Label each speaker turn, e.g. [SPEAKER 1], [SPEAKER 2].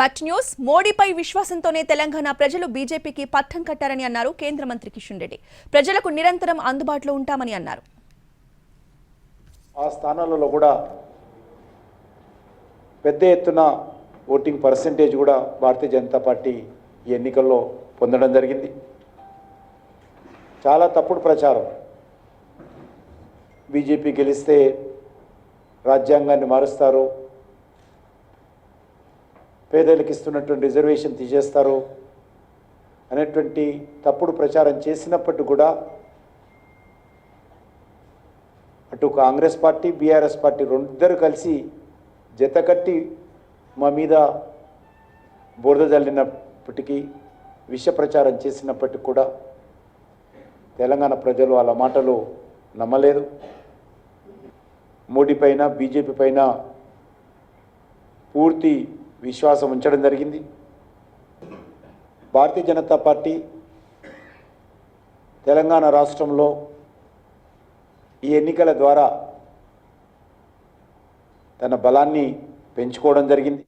[SPEAKER 1] పట్ న్యూస్ మోడీపై విశ్వాసంతోనే తెలంగాణ ప్రజలు బీజేపీకి పట్టం కట్టారని అన్నారు కేంద్ర మంత్రి కిషన్ రెడ్డి. ప్రజలకు నిరంతరం అందుబాటులో ఉంటామని అన్నారు.
[SPEAKER 2] ఆ స్థానాలలో కూడా పెద్ద ఎత్తున ఓటింగ్ పర్సంటేజ్ కూడా భారతీయ జనతా పార్టీ ఈ ఎన్నికల్లో పొందడం జరిగింది. చాలా తప్పుడు ప్రచారం. బీజేపీ గెలిస్తే రాజ్యాంగాన్ని మారుస్తారు పేదలకు ఇస్తున్నటువంటి రిజర్వేషన్ తీసేస్తారు అనేటువంటి తప్పుడు ప్రచారం చేసినప్పటికీ కూడా అటు కాంగ్రెస్ పార్టీ బీఆర్ఎస్ పార్టీ రెండిద్దరు కలిసి జతకట్టి మా మీద బురద జల్లినప్పటికీ విష ప్రచారం చేసినప్పటికీ కూడా తెలంగాణ ప్రజలు వాళ్ళ మాటలు నమ్మలేదు. మోడీ పైన బీజేపీ పైన పూర్తి విశ్వాసం ఉంచడం జరిగింది. భారతీయ జనతా పార్టీ తెలంగాణ రాష్ట్రంలో ఈ ఎన్నికల ద్వారా తన బలాన్ని పెంచుకోవడం జరిగింది.